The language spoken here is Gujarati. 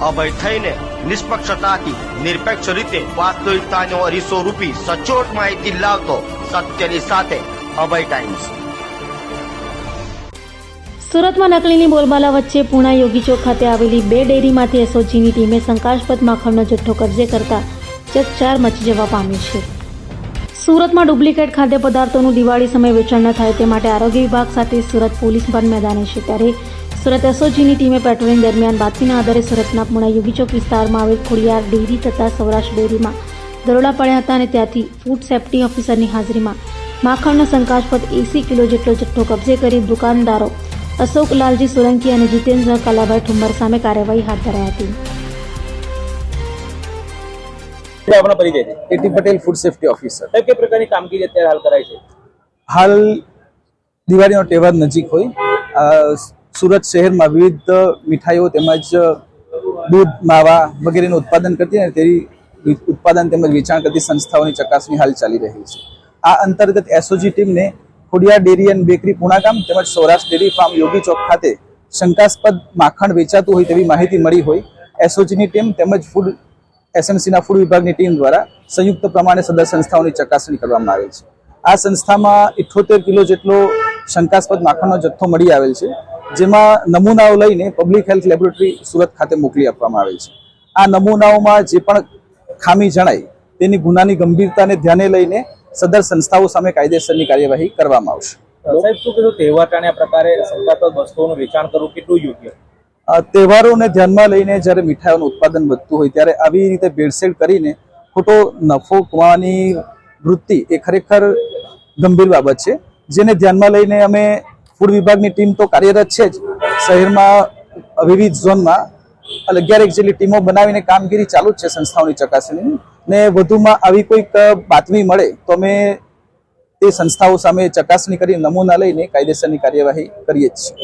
અભય થઈને નિષ્પક્ષતાથી, નિરપેક્ષ રીતે વાસ્તવિકતાનો અરીસો રૂપી સચોટ માહિતી લાવતો સત્યની સાથે અભય ટાઈમ્સ સુરતમાં નકલીની બોલબાલા વચ્ચે પૂણા યોગી ખાતે આવેલી બે ડેરીમાંથી એસઓજીની ટીમે શંકાસ્પદ માખણનો જથ્થો કબજે કરતા ચકચાર મચી જવા પામી છે. સુરતમાં ડુપ્લિકેટ ખાદ્ય પદાર્થોનું દિવાળી સમયે વેચાણ ન થાય તે માટે આરોગ્ય વિભાગ સાથે સુરત પોલીસ પણ મેદાને છે. ત્યારે સુરત એસઓજીની ટીમે પેટ્રોલિંગ દરમિયાન બાતમીના આધારે સુરતના પૂણા યોગી ચોક વિસ્તારમાં આવેલ ખોડિયાર ડેરી તથા સૌરાષ્ટ્ર ડેરીમાં દરોડા પડ્યા હતા અને ત્યાંથી ફૂડ સેફ્ટી ઓફિસરની હાજરીમાં માખણનો શંકાસ્પદ એસી કિલો જેટલો જથ્થો કબજે કરી દુકાનદારો અશોક લાલજી સોલંકી અને જીતેન્દ્ર કલાભાઈ ઠુંબર સામે કાર્યવાહી હાથ ધરાઈ હતી. પરિચય પટેલ ફૂડ સેફ્ટી ઓફિસર. કઈ પ્રકારની કામગીરી અત્યારે હાલ કરાય છે? હાલ દિવાળીનો તહેવાર નજીક હોય. સુરત શહેરમાં વિવિધ મીઠાઈઓ તેમજ દૂધ, માવા વગેરેનું ઉત્પાદન કરતી અને તેની ઉત્પાદન તેમજ વેચાણ કરતી સંસ્થાઓની ચકાસણી હાલ ચાલી રહી છે. આ અંતર્ગત એસઓજી ટીમને Khodiyar dairy and bakery Punagam તેમજ સૌરાષ્ટ્ર ડેરી ફાર્મ યોગી ચોક ખાતે શંકાસ્પદ માખણ વેચાતું હોય તેવી માહિતી મળી હોય એસઓજીની ટીમ તેમજ ફૂડ એસએમસીના ફૂડ વિભાગની ટીમ દ્વારા સંયુક્ત પ્રમાણે સદર સંસ્થાઓની ચકાસણી કરવામાં આવેલ છે. આ સંસ્થામાં ઇઠોતેર કિલો જેટલો શંકાસ્પદ માખણનો જથ્થો મળી આવેલ છે. જેમાં નમૂનાઓ લઈને પબ્લિક હેલ્થ લેબોરેટરી સુરત ખાતે મોકલી આપવામાં આવે છે. આ નમૂનાઓમાં જે પણ ખામી જણાય તેની ગુનાની ગંભીરતાને ધ્યાને લઈને સદર સંસ્થાઓ સામે કાયદેસરની કાર્યવાહી કરવામાં આવશે. સાહેબ શું કીધું? તહેવાર ટાણે આ પ્રકારે શંકાસ્પદ વસ્તુઓનું વેચાણ કરવું કેટલું યોગ્ય? તહેવારોને ધ્યાનમાં લઈને જ્યારે મીઠાઈઓનું ઉત્પાદન વધતું હોય ત્યારે આવી રીતે ભેળસેળ કરીને ખોટો નફો કમાવાની વૃત્તિ એ ખરેખર ગંભીર બાબત છે. જેને ધ્યાનમાં લઈને અમે ફૂડ વિભાગની ટીમ તો કાર્યરત છે જ. શહેરમાં, વિવિધ ઝોનમાં અગિયારેક જેટલી ટીમો બનાવીને કામગીરી ચાલુ જ છે સંસ્થાઓની ચકાસણીની. ને વધુમાં આવી કોઈક બાતમી મળે તો અમે તે સંસ્થાઓ સામે ચકાસણી કરી નમૂના લઈને કાયદેસરની કાર્યવાહી કરીએ જ છીએ.